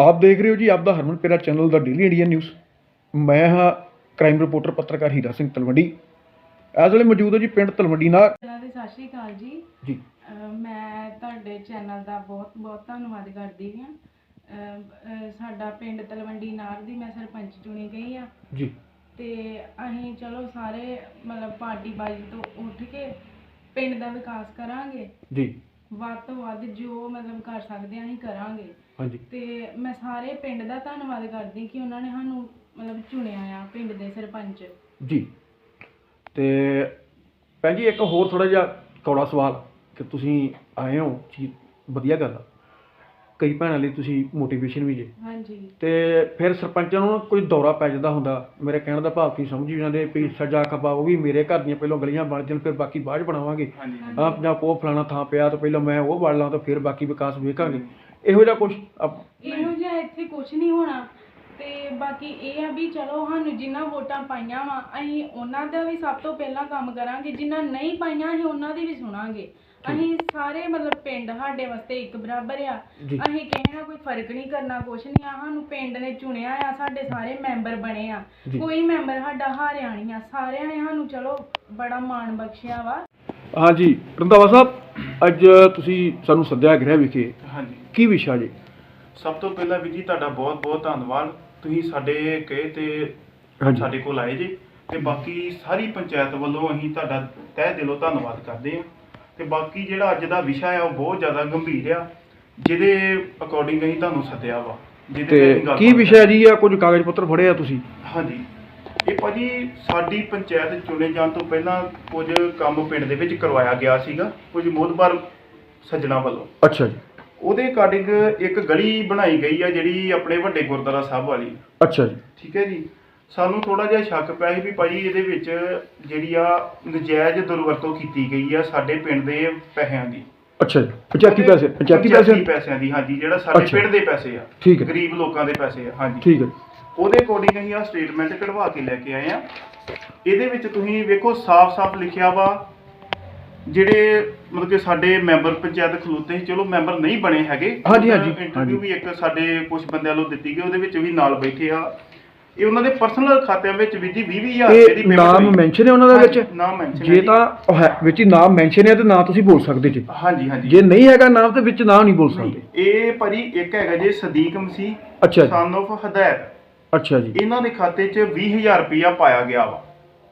ਆਪ ਦੇਖ ਰਹੇ ਹੋ ਜੀ ਆਪ ਦਾ ਹਰਮਨ ਪਿਆਰਾ ਚੈਨਲ ਦਾ ਡੇਲੀ ਇੰਡੀਅਨ ਨਿਊਜ਼ ਮੈਂ ਹਾਂ ਕ੍ਰਾਈਮ ਰਿਪੋਰਟਰ ਪੱਤਰਕਾਰ ਹੀਰਾ ਸਿੰਘ ਤਲਵੰਡੀ। ਇਸ ਵੇਲੇ ਮੌਜੂਦ ਹਾਂ ਜੀ ਪਿੰਡ ਤਲਵੰਡੀ ਨਾਲ। ਪਹਿਲਾਂ ਤੇ ਸਤਿ ਸ਼੍ਰੀ ਅਕਾਲ ਜੀ। ਜੀ। ਅਹ ਮੈਂ ਤੁਹਾਡੇ ਚੈਨਲ ਦਾ ਬਹੁਤ ਬਹੁਤ ਧੰਨਵਾਦ ਕਰਦੀ ਹਾਂ। ਅਹ ਅਹ ਸਾਡਾ ਪਿੰਡ ਤਲਵੰਡੀ ਨਾਰ ਦੀ ਮੈਂ ਸਰਪੰਚ ਚੁਣੀ ਗਈ ਆ ਜੀ। ਤੇ ਅਸੀਂ ਚਲੋ ਸਾਰੇ ਮਤਲਬ ਪਾਰਟੀ ਬਾਜੀ ਤੋਂ ਉੱਠ ਕੇ ਪਿੰਡ ਦਾ ਵਿਕਾਸ ਕਰਾਂਗੇ। ਜੀ। ਵੱਧ ਤੋਂ ਵੱਧ ਜੋ ਮਤਲਬ ਕਰ ਸਕਦੇ ਹਾਂ ਅਸੀਂ ਕਰਾਂਗੇ। ਹਾਂਜੀ। ਤੇ ਮੈਂ ਸਾਰੇ ਪਿੰਡ ਦਾ ਧੰਨਵਾਦ ਕਰਦੀ ਕਿ ਉਹਨਾਂ ਨੇ ਸਾਨੂੰ ਮਤਲਬ ਚੁਣਿਆ ਆ ਪਿੰਡ ਦੇ ਸਰਪੰਚ। ਜੀ। ਤੇ ਭੈਣ ਜੀ ਇੱਕ ਹੋਰ ਥੋੜਾ ਜਿਹਾ ਕੌੜਾ ਸਵਾਲ ਕਿ ਤੁਸੀਂ ਆਏ ਹੋ ਜੀ ਵਧੀਆ ਗੱਲ ਆ। ਕਈ ਭੈਣਾਂ ਲਈ ਤੁਸੀਂ ਮੋਟੀਵੇਸ਼ਨ ਵੀ ਜੇ। ਹਾਂਜੀ। ਤੇ ਫਿਰ ਸਰਪੰਚਾਂ ਨੂੰ ਕੋਈ ਦੌਰਾ ਪੈ ਜਾਂਦਾ ਹੁੰਦਾ। ਮੇਰੇ ਕਹਿਣ ਦਾ ਭਾਵ ਕੀ ਸਮਝੀ ਜਾਂਦੇ ਵੀ ਸੱਜਾ ਖੱਬਾ ਉਹ ਵੀ ਮੇਰੇ ਘਰ ਦੀਆਂ ਪਹਿਲਾਂ ਗਲੀਆਂ ਬਣ ਜਾਣ ਫਿਰ ਬਾਕੀ ਬਾਅਦ 'ਚ ਬਣਾਵਾਂਗੇ। ਆ ਜਾਂ ਉਹ ਫਲਾਣਾ ਥਾਂ ਪਿਆ ਤਾਂ ਪਹਿਲਾਂ ਮੈਂ ਉਹ ਵੜ ਲਾਂ ਤਾਂ ਫਿਰ ਬਾਕੀ ਵਿਕਾਸ ਵੇਖਾਂਗੇ। ਇਹੋ ਜਿਹਾ ਕੁਝ ਇਹੋ ਜਿਹਾ ਇੱਥੇ ਕੁਝ ਨਹੀਂ ਹੋਣਾ। ਤੇ ਬਾਕੀ ਇਹ ਆ ਵੀ ਚਲੋ ਸਾਨੂੰ ਜਿੰਨਾ ਵੋਟਾਂ ਪਾਈਆਂ ਵਾ ਅਸੀਂ ਉਹਨਾਂ ਦਾ ਵੀ ਸਭ ਤੋਂ ਪਹਿਲਾਂ ਕੰਮ ਕਰਾਂਗੇ। ਜਿਨ੍ਹਾਂ ਨਹੀਂ ਪਾਈਆਂ ਅਸੀਂ ਉਹਨਾਂ ਦੀ ਵੀ ਸੁਣਾਂਗੇ। ਅਸੀਂ ਸਾਰੇ ਮਤਲਬ ਪਿੰਡ ਸਾਡੇ ਵਾਸਤੇ ਇੱਕ ਬਰਾਬਰ ਆ। ਜੀ। ਅਸੀਂ ਕਿਸੇ ਨਾਲ ਕੋਈ ਫ਼ਰਕ ਨਹੀਂ ਕਰਨਾ ਕੁਛ ਨਹੀਂ ਆ। ਸਾਨੂੰ ਪਿੰਡ ਨੇ ਚੁਣਿਆ ਆ ਸਾਡੇ ਸਾਰੇ ਮੈਂਬਰ ਬਣੇ ਆ। ਜੀ। ਕੋਈ ਮੈਂਬਰ ਸਾਡਾ ਹਾਰਿਆ ਨਹੀਂ ਆ। ਸਾਰਿਆਂ ਨੇ ਸਾਨੂੰ ਚਲੋ ਬੜਾ ਮਾਣ ਬਖਸ਼ਿਆ ਵਾ। ਹਾਂਜੀ ਰੰਧਾਵਾ ਸਾਹਿਬ। ਅੱਜ ਤੁਸੀਂ ਸਾਨੂੰ ਸੱਦਿਆ ਗ੍ਰਹਿ ਵਿਖੇ। ਹਾਂਜੀ। ਕੀ ਵਿਸ਼ਾ ਜੀ? ਸਭ ਤੋਂ ਪਹਿਲਾਂ ਵੀ ਜੀ ਤੁਹਾਡਾ ਬਹੁਤ ਬਹੁਤ ਧੰਨਵਾਦ। ਤੁਸੀਂ ਸਾਡੇ ਕਹੇ ਤੇ ਸਾਡੇ ਕੋਲ ਆਏ ਜੀ। ਤੇ ਬਾਕੀ ਸਾਰੀ ਪੰਚਾਇਤ ਵੱਲੋਂ ਅਸੀਂ ਤੁਹਾਡਾ ਤਹਿ ਦਿਲੋਂ ਧੰਨਵਾਦ ਕਰਦੇ ਹਾਂ। ਤੇ ਬਾਕੀ ਜਿਹੜਾ ਅੱਜ ਦਾ ਵਿਸ਼ਾ ਆ ਉਹ ਬਹੁਤ ਜ਼ਿਆਦਾ ਗੰਭੀਰ ਆ। ਜਿਹਦੇ ਅਕੋਰਡਿੰਗ ਅਸੀਂ ਤੁਹਾਨੂੰ ਸੱਦਿਆ ਵਾ। ਜਿਹਦੇ ਤੇ ਕੀ ਵਿਸ਼ਾ ਜੀ ਆ? ਕੁਝ ਕਾਗਜ਼ ਪੱਤਰ ਫੜੇ ਆ ਤੁਸੀਂ? ਹਾਂਜੀ। ਇਹ ਭਾਜੀ ਸਾਡੀ ਪੰਚਾਇਤ ਚੁਣੇ ਜਾਣ ਤੋਂ ਪਹਿਲਾਂ ਕੁਝ ਕੰਮ ਪਿੰਡ ਦੇ ਵਿੱਚ ਕਰਵਾਇਆ ਗਿਆ ਸੀਗਾ ਕੁਝ ਮੋਦਬਰ ਸੱਜਣਾ ਵੱਲੋਂ। ਅੱਛਾ ਜੀ। ਉਹਦੇ ਅਕਾਰਡਿੰਗ ਇੱਕ ਗਲੀ ਬਣਾਈ ਗਈ ਆ ਜਿਹੜੀ ਆਪਣੇ ਵੱਡੇ ਗੁਰਦੁਆਰਾ ਸਾਹਿਬ ਵਾਲੀ। ਅੱਛਾ ਜੀ। ਠੀਕ ਹੈ ਜੀ। ਸਾਨੂੰ ਥੋੜਾ ਜਿਹਾ ਸ਼ੱਕ ਪਿਆ ਸੀ ਵੀ ਭਾਈ ਇਹਦੇ ਵਿੱਚ ਜਿਹੜੀ ਆ ਨਜਾਇਜ਼ ਦੁਰਵਰਤੋਂ ਕੀਤੀ ਗਈ ਆ ਸਾਡੇ ਪਿੰਡ ਦੇ ਪੈਸਿਆਂ ਦੀ। ਅੱਛਾ ਜੀ। ਪੰਚਾਇਤੀ ਪੈਸੇ ਪੰਚਾਇਤੀ ਪੈਸੇ? ਪੈਸਿਆਂ ਦੀ ਹਾਂਜੀ ਜਿਹੜਾ ਸਾਡੇ। ਪਿੰਡ ਦੇ ਪੈਸੇ ਆ। ਠੀਕ ਹੈ। ਗਰੀਬ ਲੋਕਾਂ ਦੇ ਪੈਸੇ ਆ ਹਾਂਜੀ। ਠੀਕ ਹੈ। ਉਹਦੇ ਅਕੋਰਡਿੰਗ ਅਸੀਂ ਆ ਸਟੇਟਮੈਂਟ ਕਢਵਾ ਕੇ ਲੈ ਕੇ ਆਏ ਆ ਇਹਦੇ ਵਿੱਚ ਤੁਸੀਂ ਵੇਖੋ ਸਾਫ਼-ਸਾਫ਼ ਲਿਖਿਆ ਵਾ ਜਿਹੜੇ ਮਤਲਬ ਕਿ ਸਾਡੇ ਮੈਂਬਰ ਪੰਚਾਇਤ ਖਲੋਤੇ ਸੀ ਚਲੋ ਮੈਂਬਰ ਨਹੀਂ ਬਣੇ ਹੈਗੇ। ਹਾਂਜੀ, ਹਾਂਜੀ, ਇੰਟਰਵਿਊ। ਵੀ ਇੱਕ ਸਾਡੇ ਕੁਝ ਬੰਦਿਆਂ ਵੱਲੋਂ ਦਿੱਤੀ ਗਈ ਉਹਦੇ ਵਿੱਚ ਵੀ ਨਾਲ ਬੈਠੇ ਆ। ਇਹ ਉਹਨਾਂ ਦੇ ਪਰਸਨਲ ਖਾਤਿਆਂ ਵਿੱਚ ਵੀ ਜੀ 20 ਰੁਪਏ ਦੀ ਇਹ payment ਨਾਮ ਹੋਈ। ਮੈਂਸ਼ਨ ਹੈ ਉਹਨਾਂ ਦਾ ਵਿੱਚ? ਹਾਂਜੀ, ਨਾਮ mention ਹੈ ਜੇ। ਜੀ। ਤਾਂ ਉਹ ਹੈ ਵਿੱਚ ਹੀ ਨਾਮ ਮੈਂਸ਼ਨ ਹੈ ਤੇ ਨਾਂ ਤੁਸੀਂ ਬੋਲ ਸਕਦੇ ਜੀ। ਹਾਂਜੀ ਹਾਂਜੀ। ਜੇ ਨਹੀਂ ਹੈਗਾ ਨਾਮ ਤੇ ਵਿੱਚ ਨਾਂ ਨਹੀਂ ਬੋਲ ਸਕਦੇ। ਇਹ ਭਾਜੀ ਇੱਕ ਹੈਗਾ ਜੀ ਸਦੀਕ ਮਸੀਹ ਅੱਛਾ ਜੀ। ਸਨ of ਹਦਾਇਤ। ਅੱਛਾ ਜੀ। ਇਹਨਾਂ ਦੇ ਖਾਤੇ 'ਚ 20000 ਰੁਪਇਆ ਪਾਇਆ ਗਿਆ ਵਾ।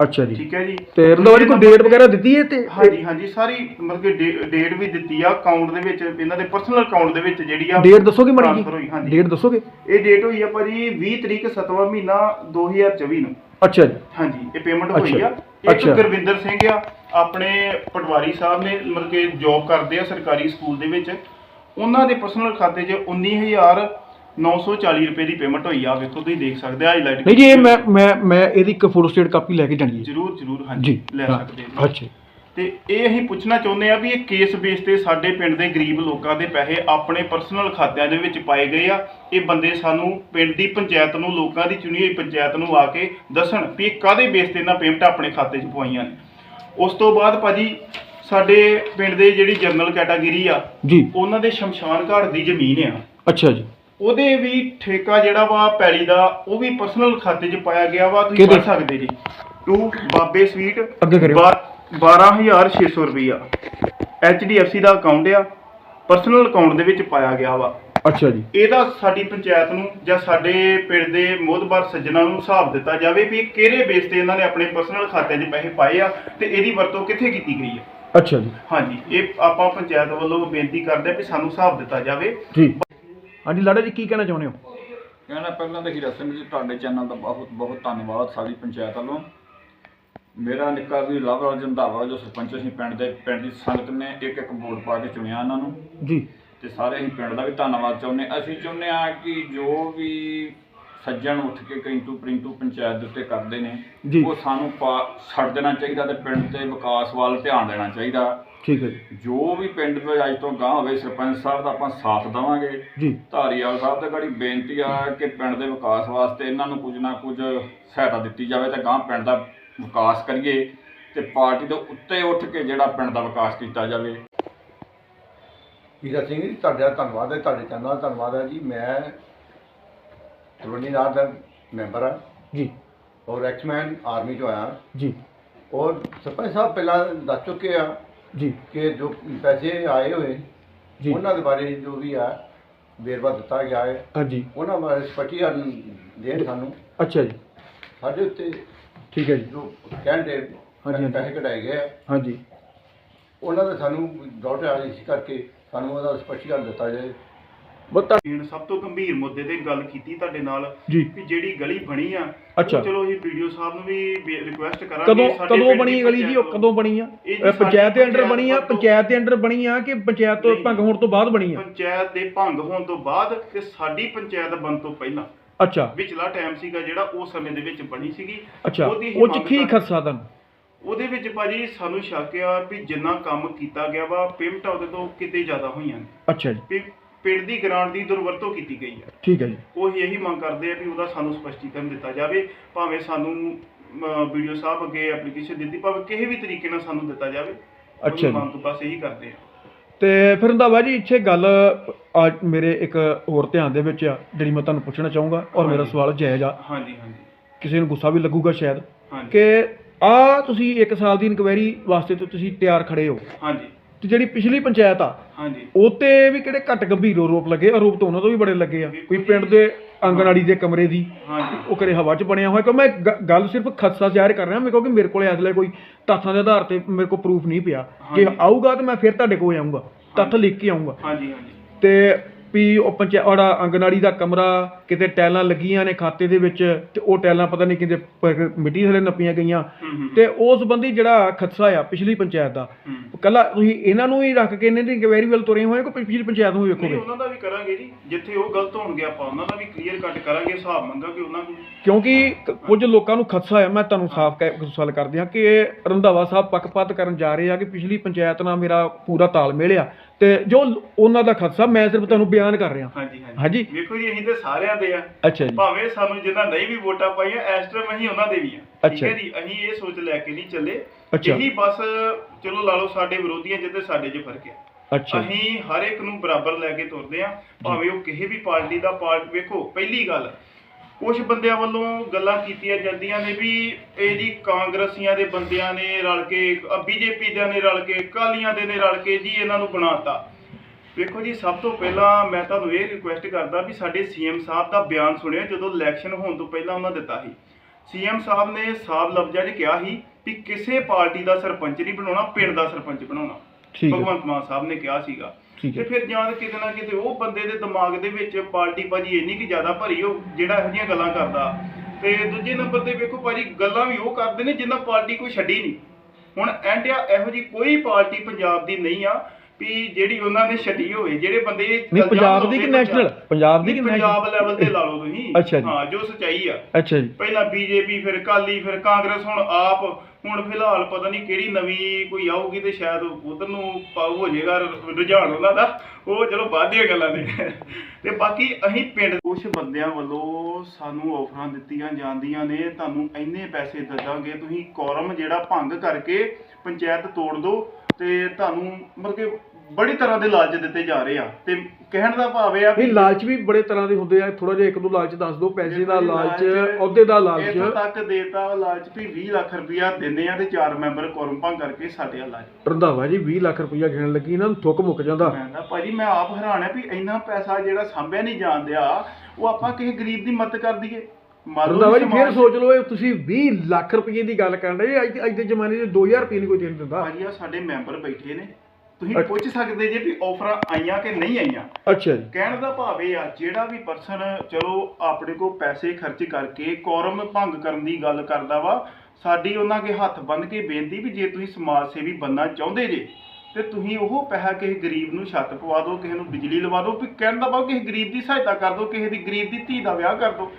ਅੱਛਾ ਜੀ। ਠੀਕ ਹੈ ਜੀ। ਤੇ ਰੰਧਾਵਾ ਜੀ ਕੋਈ ਡੇਟ ਵਗੈਰਾ ਦਿੱਤੀ ਹੈ ਤੇ ਹਾਂਜੀ ਹਾਂਜੀ ਸਾਰੀ ਮਤਲਬ ਕਿ ਡੇ- ਡੇਟ ਵੀ ਦਿੱਤੀ ਆ ਅਕਾਊਂਟ ਦੇ ਵਿੱਚ ਇਹਨਾਂ ਦੇ ਪਰਸਨਲ ਅਕਾਊਂਟ ਦੇ ਵਿੱਚ ਜਿਹੜੀ ਆ ਡੇਟ ਦੱਸੋਗੇ ਮਾੜੀ transfer ਹੋਈ, ਜੀ ਹਾਂਜੀ। ਡੇਟ ਦੱਸੋਗੇ? ਇਹ ਡੇਟ ਹੋਈ ਆ ਭਾਜੀ 20 ਤਰੀਕ 7ਵਾਂ ਮਹੀਨਾ 2024 ਨੂੰ। ਅੱਛਾ ਜੀ। ਹਾਂਜੀ ਇਹ ਪੇਮੈਂਟ ਹੋਈ ਅੱਛਾ, ਆ। ਇੱਕ ਅੱਛਾ। ਗੁਰਵਿੰਦਰ ਸਿੰਘ ਆ ਆਪਣੇ ਪਟਵਾਰੀ ਸਾਹਿਬ ਨੇ ਮਤਲਬ ਕਿ ਜੌਬ ਕਰਦੇ ਆ ਸਰਕਾਰੀ ਸਕੂਲ ਦੇ ਵਿੱਚ। ਉਹਨਾਂ ਦੇ ਪਰਸਨਲ ਖਾਤੇ 'ਚ 19940 ਰੁਪਏ ਦੀ ਪੇਮੈਂਟ ਹੋਈ ਆ ਵੇਖੋ ਤੁਸੀਂ ਦੇਖ ਸਕਦੇ ਆ ਹਾਈਲਾਈਟ ਨਹੀਂ ਜੀ ਇਹ ਮੈਂ ਮੈਂ ਮੈਂ ਇਹਦੀ ਇੱਕ ਫੋਟੋ ਸਟੇਟ ਕਾਪੀ ਲੈ ਕੇ ਜਾਣੀ ਹੈ। ਜਰੂਰ ਜਰੂਰ ਜੀ ਹਾਂਜੀ ਲੈ ਹਾਂ, ਸਕਦੇ ਜੀ। ਅੱਛਾ ਤੇ ਇਹ ਅਸੀਂ ਪੁੱਛਣਾ ਚਾਹੁੰਦੇ ਆ ਵੀ ਇਹ ਕੇਸ ਬੇਸ ਤੇ ਸਾਡੇ ਪਿੰਡ ਦੇ ਗਰੀਬ ਲੋਕਾਂ ਦੇ ਪੈਸੇ ਆਪਣੇ ਪਰਸਨਲ ਖਾਤਿਆਂ ਦੇ ਵਿੱਚ ਪਾਏ ਗਏ ਆ? ਇਹ ਬੰਦੇ ਸਾਨੂੰ ਪਿੰਡ ਦੀ ਪੰਚਾਇਤ ਨੂੰ ਲੋਕਾਂ ਦੀ ਚੁਣੀ ਹੋਈ ਪੰਚਾਇਤ ਨੂੰ ਆ ਕੇ ਦੱਸਣ ਵੀ ਇਹ ਕਾਦੇ ਬੇਸ ਤੇ ਇਹਨਾਂ ਪੇਮੈਂਟ ਆਪਣੇ ਖਾਤੇ 'ਚ ਪਵਾਈਆਂ ਨੇ। ਉਸ ਤੋਂ ਬਾਅਦ ਭਾਜੀ ਸਾਡੇ ਪਿੰਡ ਦੇ ਜਿਹੜੀ ਜਨਰਲ ਕੈਟਾਗਰੀ ਆ ਜੀ। ਉਹਨਾਂ ਦੇ ਸ਼ਮਸ਼ਾਨ ਘਾਟ ਦੀ ਜ਼ਮੀਨ ਆ। ਅੱਛਾ ਜੀ। ਉਹਦੇ ਵੀ ਠੇਕਾ ਜਿਹੜਾ ਵਾ ਪੈਲੀ ਦਾ ਉਹ ਵੀ ਪਰਸਨਲ ਖਾਤੇ 'ਚ ਪਾਇਆ ਗਿਆ ਵਾ ਤੁਸੀਂ ਕਿਹਦੇ? ਪੜ ਸਕਦੇ ਜੀ। ਟੂ ਬਾਬੇ ਸਵੀਟ ਅੱਗੇ ਕਰਿਓ। 12600 ਰੁਪਈਆ। HDFC ਦਾ ਅਕਾਊਂਟ ਆ ਪਰਸਨਲ ਅਕਾਊਂਟ ਦੇ ਵਿੱਚ ਪਾਇਆ ਗਿਆ ਵਾ। ਅੱਛਾ ਜੀ। ਇਹਦਾ ਸਾਡੀ ਪੰਚਾਇਤ ਨੂੰ ਜਾਂ ਸਾਡੇ ਪਿੰਡ ਦੇ ਮੋਹਤਬਾਰ ਸੱਜਣਾ ਨੂੰ ਹਿਸਾਬ ਦਿੱਤਾ ਜਾਵੇ ਵੀ ਇਹ ਕਿਹੜੇ ਬੇਸ ਤੇ ਇਹਨਾਂ ਨੇ ਆਪਣੇ ਪਰਸਨਲ ਖਾਤਿਆਂ 'ਚ ਪੈਸੇ ਪਾਏ ਆ ਤੇ ਇਹਦੀ ਵਰਤੋਂ ਕਿੱਥੇ ਕੀਤੀ ਗਈ ਆ। ਅੱਛਾ ਜੀ। ਹਾਂਜੀ ਇਹ ਆਪਾਂ ਪੰਚਾਇਤ ਵੱਲੋਂ ਬੇਨਤੀ ਕਰਦੇ ਆ ਵੀ ਸਾਨੂੰ ਹਿਸਾਬ ਦਿੱਤਾ ਜਾਵੇ। ਜੀ। ਹਾਂਜੀ ਲਾੜਾ ਜੀ ਕੀ ਕਹਿਣਾ ਚਾਹੁੰਦੇ ਹੋ? ਕਹਿਣਾ ਪਹਿਲਾਂ ਤਾਂ ਹੀਰਾ ਸਿੰਘ ਜੀ ਤੁਹਾਡੇ ਚੈਨਲ ਦਾ ਬਹੁਤ ਬਹੁਤ ਧੰਨਵਾਦ ਸਾਡੀ ਪੰਚਾਇਤ ਵੱਲੋਂ। ਮੇਰਾ ਨਿੱਕਾ ਵੀ ਲਵ ਰੰਧਾਵਾ ਜੋ ਸਰਪੰਚ ਸੀ ਪਿੰਡ ਦੇ ਪਿੰਡ ਦੀ ਸੰਗਤ ਨੇ ਇੱਕ ਇੱਕ ਵੋਟ ਪਾ ਕੇ ਚੁਣਿਆ ਇਹਨਾਂ ਨੂੰ। ਜੀ। ਤੇ ਸਾਰੇ ਅਸੀਂ ਪਿੰਡ ਦਾ ਵੀ ਧੰਨਵਾਦ ਚਾਹੁੰਦੇ ਅਸੀਂ ਚਾਹੁੰਦੇ ਆ ਕਿ ਜੋ ਵੀ ਸੱਜਣ ਉੱਠ ਕੇ ਕਰਿੰਤੂ ਪ੍ਰਿੰਤੂ ਪੰਚਾਇਤ ਦੇ ਉੱਤੇ ਕਰਦੇ ਨੇ। ਜੀ। ਉਹ ਸਾਨੂੰ ਪਾ- ਛੱਡ ਦੇਣਾ ਚਾਹੀਦਾ ਤੇ ਪਿੰਡ ਦੇ ਵਿਕਾਸ ਵੱਲ ਧਿਆਨ ਦੇਣਾ ਚਾਹੀਦਾ। ਠੀਕ ਹੈ ਜੀ। ਜੋ ਵੀ ਪਿੰਡ ਦੇ ਅੱਜ ਤੋਂ ਗਾਂ ਹੋਵੇ ਸਰਪੰਚ ਸਾਹਿਬ ਦਾ ਆਪਾਂ ਸਾਥ ਦੇਵਾਂਗੇ। ਜੀ। ਧਾਰੀਵਾਲ ਸਾਹਿਬ ਤੇ ਗੜੀ ਬੇਨਤੀ ਆ ਕਿ ਪਿੰਡ ਦੇ ਵਿਕਾਸ ਵਾਸਤੇ ਇਹਨਾਂ ਨੂੰ ਕੁਝ ਨਾ ਕੁਝ ਸਹਾਇਤਾ ਦਿੱਤੀ ਜਾਵੇ ਤੇ ਗਾਂ ਪਿੰਡ ਦਾ ਵਿਕਾਸ ਕਰੀਏ ਤੇ ਪਾਰਟੀ ਦੇ ਉੱਤੇ ਉੱਠ ਕੇ ਜਿਹੜਾ ਪਿੰਡ ਦਾ ਵਿਕਾਸ ਕੀਤਾ ਜਾਵੇ। ਹੀਰਾ ਸਿੰਘ ਜੀ ਤੁਹਾਡਾ ਧੰਨਵਾਦ ਹੈ ਤੁਹਾਡੇ ਚੈਨਲ ਦਾ ਧੰਨਵਾਦ ਹੈ ਜੀ। ਮੈਂ ਕਲੋਨੀ ਰਾਜ ਦਾ ਮੈਂਬਰ ਆ। ਜੀ। ਔਰ ਐਕਸਮੈਨ ਆਰਮੀ ਚੋਂ ਆਇਆ। ਜੀ। ਔਰ ਸਰਪੰਚ ਸਾਹਿਬ ਪਹਿਲਾਂ ਦੱਸ ਚੁੱਕੇ ਆ ਜੀ। ਕਿ ਜੋ ਪੈਸੇ ਆਏ ਹੋਏ ਜੀ। ਉਹਨਾਂ ਦੇ ਬਾਰੇ ਜੋ ਵੀ ਆ ਵੇਰਵਾ ਦਿੱਤਾ ਗਿਆ ਹੈ। ਹਾਂਜੀ। ਉਹਨਾਂ ਬਾਰੇ ਸਪਸ਼ਟੀਕਰਨ ਦੇਣ ਸਾਨੂੰ। ਅੱਛਾ ਜੀ। ਸਾਡੇ ਉੱਤੇ ਠੀਕ ਹੈ ਜੀ। ਜੋ ਕਹਿੰਦੇ ਹਾਂਜੀ। ਪੈਸੇ ਕਢਾਏ ਗਏ ਆ। ਹਾਂਜੀ। ਉਹਨਾਂ ਦਾ ਸਾਨੂੰ ਡਾਊਟ ਆ ਇਸ ਕਰਕੇ ਸਾਨੂੰ ਉਹਦਾ ਸਪਸ਼ਟੀਕਰਨ ਦਿੱਤਾ ਜਾਏ। ਹੁਣ ਸਭ ਤੋਂ ਗੰਭੀਰ ਮੁੱਦੇ ਤੇ ਗੱਲ ਕੀਤੀ ਤੁਹਾਡੇ ਨਾਲ ਜੀ। ਵੀ ਜਿਹੜੀ ਗਲੀ ਬਣੀ ਆ ਉਹ ਅੱਛਾ। ਚਲੋ ਅਸੀਂ ਵੀਡੀਓ ਸਾਹਿਬ ਨੂੰ ਵੀ ਰਿਕੁਐਸਟ ਕਰਾਂਗੇ ਕਦੋਂ ਸਾਡੇ ਕਦੋਂ ਪਿੰਡ ਬਣੀ ਦੀ ਗਲੀ ਜੀ? ਉਹ ਕਦੋਂ ਬਣੀ ਆ? ਇਹ ਜੀ ਇਹ ਪੰਚਾਇਤ ਦੇ ਸਾਡੀ ਅੰਡਰ ਬਣੀ ਆ? ਪੰਚਾਇਤ ਦੇ ਅੰਡਰ ਬਣੀ ਆ ਕਿ ਪੰਚਾਇਤ ਤੋਂ ਨਹੀਂ। ਭੰਗ ਹੋਣ ਤੋਂ ਬਾਅਦ ਬਣੀ ਆ? ਪੰਚਾਇਤ ਦੇ ਭੰਗ ਹੋਣ ਤੋਂ ਬਾਅਦ ਤੇ ਸਾਡੀ ਪੰਚਾਇਤ ਬਣ ਤੋਂ ਪਹਿਲਾਂ। ਅੱਛਾ। ਵਿਚਲਾ ਟਾਈਮ ਸੀਗਾ ਜਿਹੜਾ ਉਸ ਸਮੇਂ ਦੇ ਵਿੱਚ ਬਣੀ ਸੀਗੀ। ਅੱਛਾ। ਉਹਦੀ ਹੀ ਉਹ ਮੰਗ ਕੀ ਕਰ- ਤੁਹਾਨੂੰ? ਉਹਦੇ ਵਿੱਚ ਭਾਜੀ ਸਾਨੂੰ ਸ਼ੱਕ ਆ ਵੀ ਜਿੰਨਾ ਕੰਮ ਕੀਤਾ ਗਿਆ ਵਾ ਪੇਮੈਂਟਾਂ ਉਹਦੇ ਤੋਂ ਕਿਤੇ ਜ਼ਿਆਦਾ ਹੋਈਆਂ ਨੇ। ਅੱਛਾ ਜੀ। ਵੀ ਪਿੰਡ ਦੀ ਗ੍ਰਾਂਟ ਦੀ ਦੁਰਵਰਤੋਂ ਕੀਤੀ ਗਈ ਆ ਠੀਕ ਹੈ ਜੀ। ਉਹ ਇਹੀ ਮੰਗ ਕਰਦੇ ਆ ਵੀ ਉਹਦਾ ਸਾਨੂੰ ਸਪਸ਼ਟੀਕਰਨ ਦਿੱਤਾ ਜਾਵੇ ਭਾਵੇਂ ਸਾਨੂੰ ਵੀਡੀਓ ਸਾਹਿਬ ਅੱਗੇ ਐਪਲੀਕੇਸ਼ਨ ਦਿੱਤੀ ਭਾਵੇਂ ਕਿਸੇ ਵੀ ਤਰੀਕੇ ਨਾਲ ਸਾਨੂੰ ਦਿੱਤਾ ਜਾਵੇ। ਅੱਛਾ ਜੀ। ਮੰਗ ਬਸ ਇਹੀ ਕਰਦੇ ਆ। ਤੇ ਫਿਰ ਰੰਧਾਵਾ ਜੀ ਇੱਥੇ ਗੱਲ ਅੱਜ ਮੇਰੇ ਇੱਕ ਹੋਰ ਧਿਆਨ ਦੇ ਵਿੱਚ ਆ ਜਿਹੜੀ ਮੈਂ ਤੁਹਾਨੂੰ ਪੁੱਛਣਾ ਚਾਹੂੰਗਾ ਔਰ ਮੇਰਾ। ਸਵਾਲ ਜਾਇਜ਼ ਆ। ਹਾਂਜੀ ਹਾਂਜੀ। ਕਿਸੇ ਨੂੰ ਗੁੱਸਾ ਵੀ ਲੱਗੂਗਾ ਸ਼ਾਇਦ ਕਿ ਆ ਤੁਸੀਂ 1 ਸਾਲ ਦੀ ਇਨਕੁਆਇਰੀ ਵਾਸਤੇ ਤੁਸੀਂ ਤਿਆਰ ਖੜੇ ਹੋ। ਹਾਂਜੀ। ਤੇ ਜਿਹੜੀ ਪਿਛਲੀ ਪੰਚਾਇਤ ਆ ਹਾਂਜੀ। ਉਹ ਤੇ ਵੀ ਕਿਹੜੇ ਘੱਟ ਗੰਭੀਰ ਆਰੋਪ ਲੱਗੇ ਆਰੋਪ ਤਾਂ ਉਹਨਾਂ ਤੋਂ ਵੀ ਬੜੇ ਲੱਗੇ ਆ। ਕੋਈ ਪਿੰਡ ਦੇ ਆਂਗਣਵਾੜੀ ਦੇ ਕਮਰੇ ਦੀ ਹਾਂਜੀ। ਉਹ ਕਰੇ ਹਵਾ 'ਚ ਬਣਿਆ ਹੋਇਆ। ਕਿ ਮੈਂ ਗ- ਗੱਲ ਸਿਰਫ ਖਦਸ਼ਾ ਜ਼ਾਹਿਰ ਕਰ ਰਿਹਾ ਮੈਂ ਕਿਉਂਕਿ ਮੇਰੇ ਕੋਲੇ ਇਸ ਵੇਲੇ ਕੋਈ ਤੱਥਾਂ ਦੇ ਆਧਾਰ ਤੇ ਮੇਰੇ ਕੋਲ ਪ੍ਰੂਫ ਨਹੀਂ ਪਿਆ। ਹਾਂਜੀ। ਆਊਗਾ ਤਾਂ ਮੈਂ ਫਿਰ ਤੁਹਾਡੇ ਕੋਲ ਆਊਂਗਾ ਤੱਥ। ਲਿਖ ਕੇ ਆਊਂਗਾ। ਹਾਂਜੀ ਹਾਂਜੀ। ਤੇ ਵੀ ਉਹ ਪੰਚਾਇਤ ਉਹਦਾ ਆਂਗਣਵਾੜੀ ਦਾ ਕਮਰਾ ਕਿਤੇ ਟੈਲਾਂ ਲੱਗੀਆਂ ਨੇ ਖਾਤੇ ਦੇ ਵਿੱਚ ਤੇ ਉਹ ਟੈਲਾਂ ਪਤਾ ਨਹੀਂ ਕਿਤੇ ਪ- ਮਿੱਟੀ ਥੱਲੇ ਨੱਪੀਆਂ ਗਈਆਂ। ਤੇ ਉਸ ਸੰਬੰਧੀ ਜਿਹੜਾ ਖਦਸ਼ਾ ਆ ਪਿਛਲੀ ਪੰਚਾਇਤ ਦਾ। ਕੱਲਾ ਤੁਸੀਂ ਇਹਨਾਂ ਨੂੰ ਹੀ ਰੱਖ ਕੇ ਇਹਨਾਂ ਦੀ ਇਨਕੁਆਇਰੀ ਵੱਲ ਤੁਰੇ ਹੋਏ ਕਿ ਪਿਛਲੀ ਪੰਚਾਇਤ ਨੂੰ ਵੀ ਨਹੀਂ ਵੇਖੋਗੇ ਉਹਨਾਂ ਦਾ ਵੀ ਕਰਾਂਗੇ ਜੀ। ਜਿੱਥੇ ਉਹ ਗਲਤ ਹੋਣਗੇ ਆਪਾਂ ਉਹਨਾਂ ਦਾ ਵੀ ਕਲੀਅਰ ਕੱਟ ਕਰਾਂਗੇ ਹਿਸਾਬ ਮੰਗਾਂਗੇ ਉਹਨਾਂ ਨੂੰ ਕਿਉਂਕਿ ਕ- ਕੁਝ ਲੋਕਾਂ ਨੂੰ ਖਦਸ਼ਾ ਹੈ ਮੈਂ ਤੁਹਾਨੂੰ ਸਾਫ਼ ਕਹਿ ਸਵਾਲ ਕਰਦੇ ਹਾਂ ਕਿ ਰੰਧਾਵਾ ਸਾਹਿਬ ਪੱਖਪਾਤ ਕਰਨ ਜਾ ਰਹੇ ਆ ਕਿ ਪਿਛਲੀ ਪੰਚਾਇਤ ਨਾਲ ਮੇਰਾ ਪੂਰਾ ਤਾਲਮੇਲ ਆ। ਤੇ ਜੋ ਉਹਨਾਂ ਦਾ ਖਦਸ਼ਾ ਮੈਂ ਸਿਰਫ ਤੁਹਾਨੂੰ ਬਿਆਨ ਕਰ ਰਿਹਾ। ਹਾਂਜੀ ਹਾਂਜੀ। ਵੇਖੋ ਜੀ ਅਸੀਂ ਤੇ ਸਾਰਿਆਂ ਦੇ ਆ। ਅੱਛਾ ਜੀ। ਭਾਵੇਂ ਸਾਨੂੰ ਜਿੰਨਾ ਨਹੀਂ ਵੀ ਵੋਟਾਂ ਪਾਈਆਂ ਇਸ ਟਾਈਮ ਅਸੀਂ ਉਹਨਾਂ ਦੇ ਵੀ ਆ। ਠੀਕ। ਹੈ ਜੀ? ਅਸੀਂ ਇਹ ਸੋਚ ਲੈ ਕੇ ਨਹੀਂ ਚੱਲੇ। ਇਹੀ ਬਸ ਚਲੋ ਲਾ ਲਓ ਸਾਡੇ ਵਿਰੋਧੀਆਂ ਜਿੱਤੇ ਸਾਡੇ 'ਚ ਫ਼ਰਕ ਹੈ ਅੱਛਾ। ਅਸੀਂ ਹਰ ਇੱਕ ਨੂੰ ਬਰਾਬਰ ਲੈ ਕੇ ਤੁਰਦੇ ਆ। ਭਾਵੇਂ ਉਹ ਕਿਸੇ ਵੀ ਪਾਰਟੀ ਦਾ ਪਾਰਟ ਵੇਖੋ ਪਹਿਲੀ ਗੱਲ ਕੁਝ ਬੰਦਿਆਂ ਵੱਲੋਂ ਗੱਲਾਂ ਕੀਤੀਆਂ ਜਾਂਦੀਆਂ ਨੇ ਵੀ ਇਹ ਜੀ ਕਾਂਗਰਸੀਆਂ ਦੇ ਬੰਦਿਆਂ ਨੇ ਰਲ ਕੇ ਬੀਜੇਪੀ ਦੇ ਨੇ ਰਲ ਕੇ ਕਾਲੀਆਂ ਦੇ ਨੇ ਰਲ ਕੇ ਜੀ ਇਹਨਾਂ ਨੂੰ ਬਣਾਤਾ। ਵੇਖੋ ਜੀ ਸਭ ਤੋਂ ਪਹਿਲਾਂ ਮੈਂ ਤੁਹਾਨੂੰ ਇਹ ਰਿਕੁਐਸਟ ਕਰਦਾ ਵੀ ਸਾਡੇ ਸੀਐਮ ਸਾਹਿਬ ਦਾ ਬਿਆਨ ਸੁਣਿਓ ਜਦੋਂ ਇਲੈਕਸ਼ਨ ਹੋਣ ਤੋਂ ਪਹਿਲਾਂ ਉਹਨਾਂ ਦਿੱਤਾ ਸੀ। ਸੀਐਮ ਸਾਹਿਬ ਨੇ ਸਾਫ਼ ਲਫ਼ਜ਼ਾਂ 'ਚ ਕਿਹਾ ਸੀ ਵੀ ਕਿਸੇ ਪਾਰਟੀ ਦਾ ਸਰਪੰਚ ਨਹੀਂ ਬਣਾਉਣਾ ਪਿੰਡ ਦਾ ਸਰਪੰਚ ਬਣਾਉਣਾ। ਭਗਵੰਤ ਮਾਨ ਸਾਹਿਬ ਨੇ ਕਿਹਾ ਸੀਗਾ। ਤੇ ਫਿਰ ਜਾਂ ਤਾਂ ਕਿਤੇ ਨਾ ਕਿਤੇ ਉਹ ਬੰਦੇ ਦੇ ਦਿਮਾਗ ਦੇ ਵਿੱਚ ਪਾਰਟੀ ਭਾਜੀ ਇੰਨੀ ਕਿ ਜ਼ਿਆਦਾ ਭਰੀ, ਉਹ ਜਿਹੜਾ ਇਹੋ ਜਿਹੀਆਂ ਗੱਲਾਂ ਕਰਦਾ। ਤੇ ਦੂਜੇ ਨੰਬਰ ਤੇ ਵੇਖੋ ਭਾਜੀ, ਗੱਲਾਂ ਵੀ ਉਹ ਕਰਦੇ ਨੇ ਜਿੰਨਾ ਪਾਰਟੀ ਕੋਈ ਛੱਡੀ ਨਹੀਂ। ਹੁਣ ਐਂਡਿਆ ਇਹੋ ਜੀ ਕੋਈ ਪਾਰਟੀ ਪੰਜਾਬ ਦੀ ਨਹੀਂ ਆ ਵੀ ਜਿਹੜੀ ਉਹਨਾਂ ਨੇ ਛੱਡੀ ਹੋਵੇ ਜਿਹੜੇ ਬੰਦੇ ਨਹੀਂ ਪੰਜਾਬ ਦੀ ਕਿ ਨੈਸ਼ਨਲ ਪੰਜਾਬ। ਦੀ ਕਿ ਨਹੀਂ, ਪੰਜਾਬ? ਲੈਵਲ ਤੇ ਲਾ ਲਓ ਤੁਸੀਂ। ਜੀ। ਹਾਂ ਜੋ ਸਚਾਈ ਆ। ਅੱਛਾ ਜੀ। ਪਹਿਲਾਂ ਬੀਜੇਪੀ ਫਿਰ ਕਾਲੀ ਫਿਰ ਕਾਂਗਰਸ ਹੁਣ ਆਪ। ਹੁਣ ਫਿਲਹਾਲ ਪਤਾ ਨਹੀਂ ਕਿਹੜੀ ਨਵੀਂ ਕੋਈ ਆਊਗੀ ਤੇ ਸ਼ਾਇਦ ਉਧਰ ਨੂੰ ਪਾਉ ਹੋ ਜਾਏਗਾ ਰ- ਰੁਝਾਨ ਉਹਨਾਂ ਦਾ। ਉਹ ਚਲੋ ਬਾਅਦ ਦੀਆਂ ਗੱਲਾਂ ਨੇ। ਤੇ ਬਾਕੀ ਅਸੀਂ ਪਿੰਡ ਕੁਝ ਬੰਦਿਆਂ ਵੱਲੋਂ ਸਾਨੂੰ ਆਫਰਾਂ ਦਿੱਤੀਆਂ ਜਾਂਦੀਆਂ ਨੇ। ਤੁਹਾਨੂੰ ਇੰਨੇ ਪੈਸੇ ਦੱਸਾਂਗੇ। ਤੁਸੀਂ ਕੋਰਮ ਜਿਹੜਾ ਭੰਗ ਕਰਕੇ ਪੰਚਾਇਤ ਤੋੜ ਦਿਓ ਤੇ ਤੁਹਾਨੂੰ ਮਤਲਬ ਕਿ ਬੜੀ ਤਰ੍ਹਾਂ ਦੇ ਲਾਲਚ ਦਿੱਤੇ ਜਾ ਰਹੇ ਆ। ਤੇ ਕਹਿਣ ਦਾ ਭਾਵ ਇਹ ਆ ਨਹੀਂ ਲਾਲਚ ਵੀ ਬੜੇ ਤਰ੍ਹਾਂ ਦੇ ਹੁੰਦੇ ਆ। ਥੋੜਾ ਜਿਹਾ ਇੱਕ ਦੋ ਲਾਲਚ ਦੱਸ ਦਿਓ। ਪੈਸੇ ਦਾ ਲਾਲਚ ਅਹੁਦੇ ਦਾ ਲਾਲਚ। ਇੱਥੋਂ ਤੱਕ ਦੇਤਾ ਲਾਲਚ ਵੀ 20 ਲੱਖ ਰੁਪਇਆ ਦਿੰਦੇ ਆ ਤੇ ਚਾਰ ਮੈਂਬਰ ਕੋਰਮ ਭੰਗ ਕਰਕੇ ਸਾਡੇ ਹੱਲਾ ਰੰਧਾਵਾ ਜੀ 20 ਲੱਖ ਰੁਪਈਆ ਗਿਣਨ ਲੱਗੀ ਇਹਨਾਂ ਨੂੰ ਥੁੱਕ ਮੁੱਕ ਜਾਂਦਾ। ਮੈਂ ਕਹਿੰਦਾ ਭਾਜੀ ਮੈਂ ਆਪ ਹੈਰਾਨ ਆ ਵੀ ਇੰਨਾ ਪੈਸਾ ਜਿਹੜਾ ਸਾਂਭਿਆ ਨਹੀਂ ਜਾਂਦਿਆ ਉਹ ਆਪਾਂ ਕਿਸੇ ਗਰੀਬ ਦੀ ਮਦਦ ਕਰ ਦਈਏ। ਮੰਨ ਲਓ ਰੰਧਾਵਾ ਜੀ ਫਿਰ ਸਮਾਜ- ਸੋਚ ਲਓ ਇਹ ਤੁਸੀਂ 20 ਲੱਖ ਰੁਪਏ ਦੀ ਗੱਲ ਕਰਨ ਰਹੇ ਅੱਜ ਅੱਜ ਦੇ ਜ਼ਮਾਨੇ 'ਚ 2000 ਰੁਪਏ ਨਹੀਂ ਕੋਈ ਦੇਣ ਦਿੰਦਾ। ਭਾਜੀ ਆ ਸਾਡੇ ਮੈਂਬਰ ਬੈਠੇ ਨੇ। ਤੁਸੀਂ। ਪੁੱਛ ਸਕਦੇ ਜੇ ਵੀ ਆਫਰਾਂ ਆਈਆਂ ਕਿ ਨਹੀਂ ਆਈਆਂ ਅੱਛਾ ਜੀ ਕਹਿਣ ਦਾ ਭਾਵ ਇਹ ਆ ਜਿਹੜਾ ਵੀ ਪਰਸਨ ਚਲੋ ਆਪਣੇ ਕੋਲ ਪੈਸੇ ਖਰਚ ਕਰਕੇ ਕੋਰਮ ਭੰਗ ਕਰਨ ਦੀ ਗੱਲ ਕਰਦਾ ਵਾ ਸਾਡੀ ਉਹਨਾਂ ਕੇ ਹੱਥ ਬੰਨ ਕੇ ਬੇਨਤੀ ਵੀ ਜੇ ਤੁਸੀਂ ਸਮਾਜ ਸੇਵੀ ਬੰਨਾ ਚਾਹੁੰਦੇ ਜੇ ਤੇ ਤੁਸੀਂ ਉਹ ਪੈਸਾ ਕਿਸੇ ਗਰੀਬ ਨੂੰ ਛੱਤ ਪਵਾ ਦਿਓ ਕਿਸੇ ਨੂੰ ਬਿਜਲੀ ਲਵਾ ਦਿਓ ਵੀ ਕਹਿਣ ਦਾ ਭਾਵ ਕਿਸੇ ਗਰੀਬ ਦੀ ਸਹਾਇਤਾ ਕਰ ਦਿਓ ਕਿਸੇ ਦੀ ਗਰੀਬ ਦੀ ਧੀ ਦਾ ਵਿਆਹ ਕਰ ਦਿਓ.